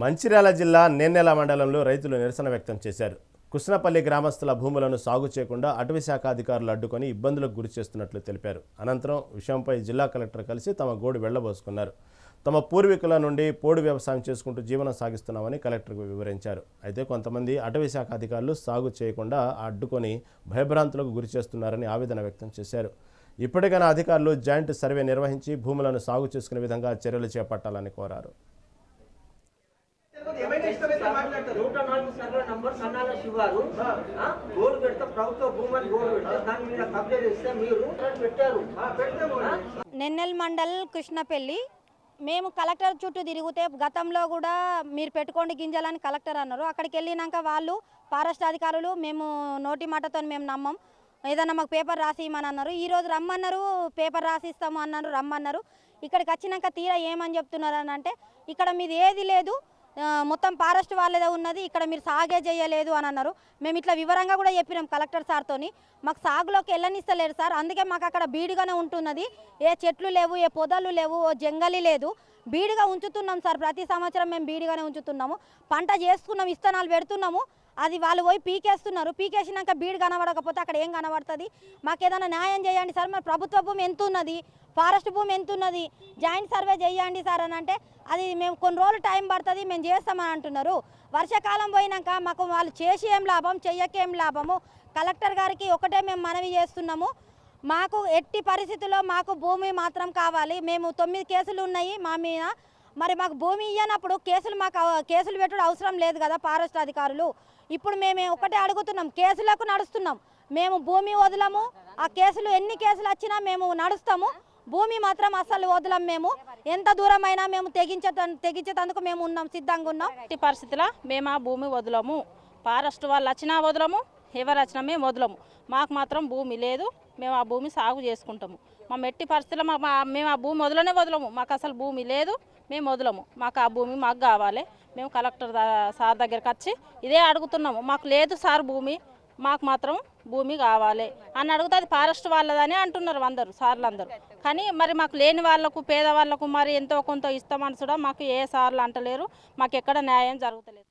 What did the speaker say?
మంచిర్యాల జిల్లా నేనెల మండలంలో రైతులు నిరసన వ్యక్తం చేశారు. కృష్ణపల్లి గ్రామస్తుల భూములను సాగు చేయకుండా అటవీ శాఖ అధికారులు అడ్డుకొని ఇబ్బందులకు గురి చేస్తున్నట్లు తెలిపారు. అనంతరం విషయంపై జిల్లా కలెక్టర్ కలిసి తమ గోడు వెళ్ళబోసుకున్నారు. తమ పూర్వీకుల నుండి పోడు వ్యవసాయం చేసుకుంటూ జీవనం సాగిస్తున్నామని కలెక్టర్కు వివరించారు. అయితే కొంతమంది అటవీ శాఖ అధికారులు సాగు చేయకుండా అడ్డుకొని భయభ్రాంతులకు గురి చేస్తున్నారని ఆవేదన వ్యక్తం చేశారు. ఇప్పటికైనా అధికారులు జాయింట్ సర్వే నిర్వహించి భూములను సాగు చేసుకునే విధంగా చర్యలు చేపట్టాలని కోరారు. నూట నాలుగు సర్వే నంబర్ సన్నాల శివారు. ఆ, గోడు పెడితే ప్రభుత్వ భూమని గోడు పెడితే దాని మీద కబ్జా చేస్తే మీరు పెట్టారు. ఆ? నెన్నెల్ మండల్ కృష్ణపల్లి. మేము కలెక్టర్ చుట్టూ తిరిగితే గతంలో కూడా మీరు పెట్టుకోండి గింజలని కలెక్టర్ అన్నారు. అక్కడికి వెళ్ళినాక వాళ్ళు ఫారెస్ట్ అధికారులు మేము నోటి మాటతో మేము నమ్మం. ఏదన్నా మాకు పేపర్ రాసి ఇమ్మని అన్నారు. ఈ రోజు రమ్మన్నారు పేపర్ రాసి ఇస్తాము అన్నారు రమ్మన్నారు. ఇక్కడికి వచ్చినాక తీరా ఏమని చెప్తున్నారు అని అంటే ఇక్కడ మీది ఏది లేదు. మొత్తం ఫారెస్ట్ వాళ్ళదే ఉన్నది ఇక్కడ మీరు సాగే చేయలేదు అని అన్నారు. మేము ఇట్లా వివరంగా కూడా చెప్పినాం కలెక్టర్ సార్తోని. మాకు సాగులోకి వెళ్ళనిస్తలేరు సార్ అందుకే మాకు అక్కడ బీడుగానే ఉంటున్నది. ఏ చెట్లు లేవు ఏ పొదలు లేవు ఓ జంగలి లేదు. బీడిగా ఉంచుతున్నాం సార్. ప్రతి సంవత్సరం మేము బీడిగానే ఉంచుతున్నాము. పంట చేసుకున్నాం ఇస్తనాలు పెడుతున్నాము. అది వాళ్ళు పోయి పీకేస్తున్నారు. పీకేసినాక బీడు కనబడకపోతే అక్కడ ఏం కనబడుతుంది? మాకు ఏదైనా న్యాయం చేయండి సార్. మరి ప్రభుత్వ భూమి ఎంత ఉన్నది ఫారెస్ట్ భూమి ఎంత ఉన్నది జాయింట్ సర్వే చేయండి సార్ అని అంటే అది మేము కొన్ని రోజులు టైం పడుతుంది మేము చేస్తామని అంటున్నారు. వర్షాకాలం పోయినాక మాకు వాళ్ళు చేసి ఏం లాభం చెయ్యకేం లాభము? కలెక్టర్ గారికి ఒకటే మేము మనవి చేస్తున్నాము. మాకు ఎట్టి పరిస్థితుల్లో మాకు భూమి మాత్రం కావాలి. మేము తొమ్మిది కేసులు ఉన్నాయి మా మీద. మరి మాకు భూమి ఇయ్యనప్పుడు కేసులు మాకు కేసులు పెట్టడం అవసరం లేదు కదా ఫారెస్ట్ అధికారులు. ఇప్పుడు మేము ఒకటే అడుగుతున్నాం కేసులకు నడుస్తున్నాం. మేము భూమి వదలము. ఆ కేసులు ఎన్ని కేసులు వచ్చినా మేము నడుస్తాము. భూమి మాత్రం అస్సలు వదలం మేము. ఎంత దూరమైనా మేము తెగించే తెగించేందుకు మేము ఉన్నాం సిద్ధంగా ఉన్నాం. ఎట్టి పరిస్థితిలో మేము ఆ భూమి వదలము. ఫారెస్ట్ వాళ్ళు వచ్చినా వదలము. ఎవరు వచ్చినా మేము వదలము మాకు మాత్రం భూమి లేదు మేము ఆ భూమి సాగు చేసుకుంటాము. మా మెట్టి పరిస్థితుల్లో మా మేము ఆ భూమి వదలనే వదలము మాకు అసలు భూమి లేదు మేము వదలము మాకు ఆ భూమి మాకు కావాలి. మేము కలెక్టర్ సార్ దగ్గరికి వచ్చి ఇదే అడుగుతున్నాము. మాకు లేదు సార్ భూమి మాకు మాత్రం భూమి కావాలి అని అడిగితే అది ఫారెస్ట్ వాళ్ళదని అంటున్నారు అందరు సార్లు అందరూ కానీ మరి మాకు లేని వాళ్ళకు పేదవాళ్ళకు మరి ఎంతో కొంత ఇస్తామని కూడా మాకు ఏ సార్లు అంటలేరు. మాకు ఎక్కడ న్యాయం జరుగుతలేదు.